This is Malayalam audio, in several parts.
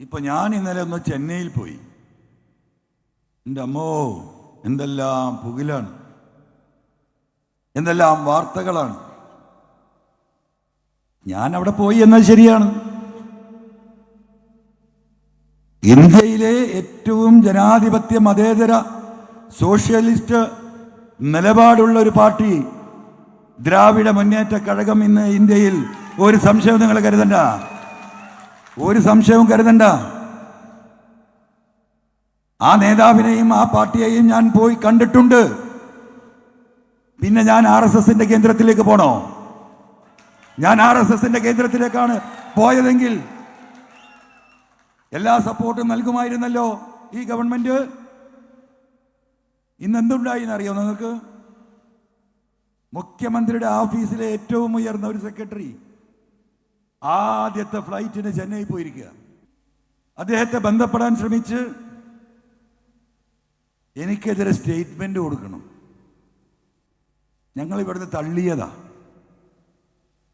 ഇപ്പൊ ഞാൻ ഇന്നലെ ഒന്ന് ചെന്നൈയിൽ പോയി. എന്റെ അമ്മോ എന്തെല്ലാം പുകിലാണ്. എന്തെല്ലാം വാർത്തകളാണ്. ഞാൻ അവിടെ പോയി എന്നാൽ ശരിയാണ്. ഇന്ത്യയിലെ ഏറ്റവും ജനാധിപത്യ മതേതര സോഷ്യലിസ്റ്റ് നിലപാടുള്ള ഒരു പാർട്ടി ദ്രാവിഡ മുന്നേറ്റ കഴകം ഇന്ന് ഇന്ത്യയിൽ ഒരു സംശയം നിങ്ങൾ കരുതണ്ട. ഒരു സംശയവും കരുതണ്ട. ആ നേതാവിനെയും ആ പാർട്ടിയെയും ഞാൻ പോയി കണ്ടിട്ടുണ്ട്. പിന്നെ ഞാൻ ആർ എസ് എസിന്റെ കേന്ദ്രത്തിലേക്ക് പോണോ? ഞാൻ ആർ എസ് എസിന്റെ കേന്ദ്രത്തിലേക്കാണ് പോയതെങ്കിൽ എല്ലാ സപ്പോർട്ടും നൽകുമായിരുന്നല്ലോ ഈ ഗവൺമെന്റ്? ഇന്ന് എന്തുണ്ടായി എന്നറിയോ നിങ്ങൾക്ക്? മുഖ്യമന്ത്രിയുടെ ഓഫീസിലെ ഏറ്റവും ഉയർന്ന ഒരു സെക്രട്ടറി ആദ്യത്തെ ഫ്ലൈറ്റിന് ചെന്നൈ പോയിരിക്കുക. അദ്ദേഹത്തെ ബന്ധപ്പെടാൻ ശ്രമിച്ച് എനിക്കെതിരെ സ്റ്റേറ്റ്മെന്റ് കൊടുക്കണം. ഞങ്ങൾ ഇവിടുന്ന് തള്ളിയതാ.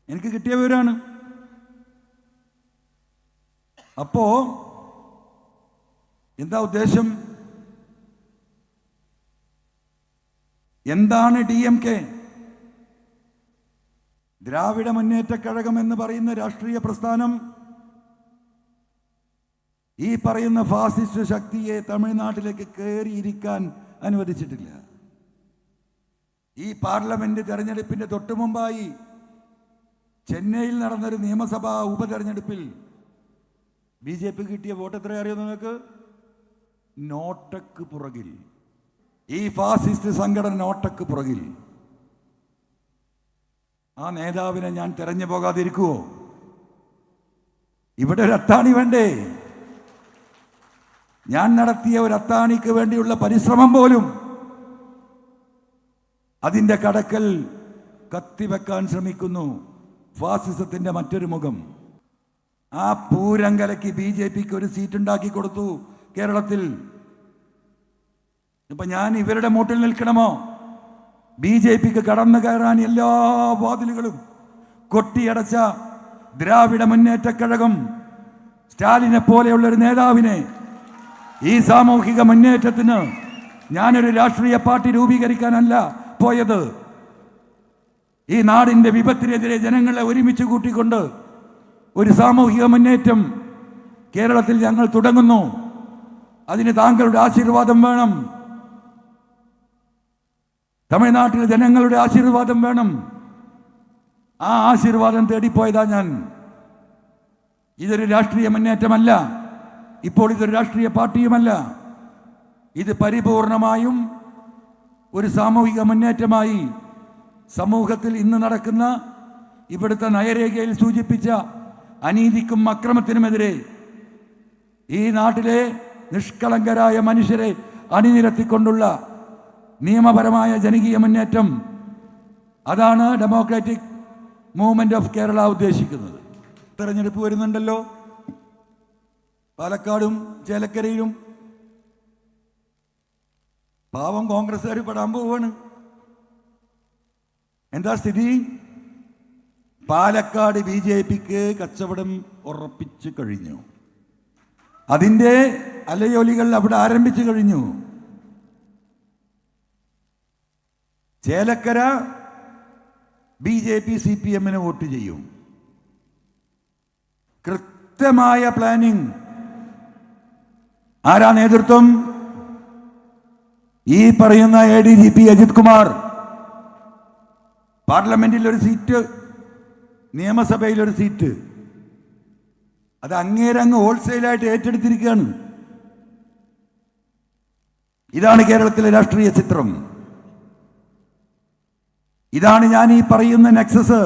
എനിക്ക് കിട്ടിയ വിവരമാണ് അപ്പോ എന്താ ഉദ്ദേശം? എന്താണ് ഡി എം കെ ദ്രാവിഡ മുന്നേറ്റ കഴകം എന്ന് പറയുന്ന രാഷ്ട്രീയ പ്രസ്ഥാനം ഈ പറയുന്ന ഫാസിസ്റ്റ് ശക്തിയെ തമിഴ്നാട്ടിലേക്ക് കയറിയിരിക്കാൻ അനുവദിച്ചിട്ടില്ല. ഈ പാർലമെന്റ് തെരഞ്ഞെടുപ്പിന്റെ തൊട്ടു മുമ്പായി ചെന്നൈയിൽ നടന്നൊരു നിയമസഭാ ഉപതെരഞ്ഞെടുപ്പിൽ ബി ജെ പി കിട്ടിയ വോട്ട് എത്ര അറിയോ നിങ്ങൾക്ക്? നോട്ടക്ക് പുറകിൽ. ഈ ഫാസിസ്റ്റ് സംഘടന നോട്ടക്ക് പുറകിൽ. ആ നേതാവിനെ ഞാൻ തെരഞ്ഞു പോകാതിരിക്കുവോ? ഇവിടെ ഒരു അത്താണി വേണ്ടേ? ഞാൻ നടത്തിയ ഒരു അത്താണിക്ക് വേണ്ടിയുള്ള പരിശ്രമം പോലും അതിന്റെ കടക്കൽ കത്തിവെക്കാൻ ശ്രമിക്കുന്നു ഫാസിസത്തിന്റെ മറ്റൊരു മുഖം. ആ പൂരങ്കലയ്ക്ക് ബി ജെ പിക്ക് ഒരു സീറ്റ് ഉണ്ടാക്കി കൊടുത്തു കേരളത്തിൽ. ഇപ്പൊ ഞാൻ ഇവരുടെ മൂട്ടിൽ നിൽക്കണമോ? ബി ജെ പിക്ക് കടന്നു കയറാൻ എല്ലാ വാതിലുകളും കൊട്ടിയടച്ച ദ്രാവിഡ മുന്നേറ്റ കഴകം സ്റ്റാലിനെ പോലെയുള്ള ഒരു നേതാവിനെ ഈ സാമൂഹിക മുന്നേറ്റത്തിന് ഞാനൊരു രാഷ്ട്രീയ പാർട്ടി രൂപീകരിക്കാനല്ല പോയത്. ഈ നാടിന്റെ വിപത്തിനെതിരെ ജനങ്ങളെ ഒരുമിച്ച് കൂട്ടിക്കൊണ്ട് ഒരു സാമൂഹിക മുന്നേറ്റം കേരളത്തിൽ ഞങ്ങൾ തുടങ്ങുന്നു. അതിന് താങ്കളുടെ ആശീർവാദം വേണം. തമിഴ്നാട്ടിലെ ജനങ്ങളുടെ ആശീർവാദം വേണം. ആ ആശീർവാദം തേടിപ്പോയതാ ഞാൻ. ഇതൊരു രാഷ്ട്രീയ മുന്നേറ്റമല്ല. ഇപ്പോൾ ഇതൊരു രാഷ്ട്രീയ പാർട്ടിയുമല്ല. ഇത് പരിപൂർണമായും ഒരു സാമൂഹിക മുന്നേറ്റമായി സമൂഹത്തിൽ ഇന്ന് നടക്കുന്ന ഇവിടുത്തെ നയരേഖയിൽ സൂചിപ്പിച്ച അനീതിക്കും അക്രമത്തിനുമെതിരെ ഈ നാട്ടിലെ നിഷ്കളങ്കരായ മനുഷ്യരെ അണിനിരത്തിക്കൊണ്ടുള്ള നിയമപരമായ ജനകീയ മുന്നേറ്റം. അതാണ് ഡെമോക്രാറ്റിക് മൂവ്മെന്റ് ഓഫ് കേരള ഉദ്ദേശിക്കുന്നത്. തെരഞ്ഞെടുപ്പ് വരുന്നുണ്ടല്ലോ. പാലക്കാടും ചേലക്കരയിലും പാവം കോൺഗ്രസ്സുകാർ പെടാൻ പോവാണ്. എന്താ സ്ഥിതി? പാലക്കാട് ബി ജെ പിക്ക് കച്ചവടം ഉറപ്പിച്ചു കഴിഞ്ഞു. അതിന്റെ അലയൊലികൾ അവിടെ ആരംഭിച്ചു കഴിഞ്ഞു. Chelakkara B J P C P എമ്മിന് വോട്ട് ചെയ്യും. കൃത്യമായ പ്ലാനിംഗ് ആരാ നേതൃത്വം? ഈ പറയുന്ന A D G P Ajith Kumar. പാർലമെന്റിൽ ഒരു സീറ്റ് നിയമസഭയിൽ ഒരു സീറ്റ്. അത് അങ്ങേരങ്ങ് ഹോൾസെയിലായിട്ട് ഏറ്റെടുത്തിരിക്കുകയാണ്. ഇതാണ് കേരളത്തിലെ രാഷ്ട്രീയ ചിത്രം. ഇതാണ് ഞാൻ ഈ പറയുന്ന നെക്സസ്.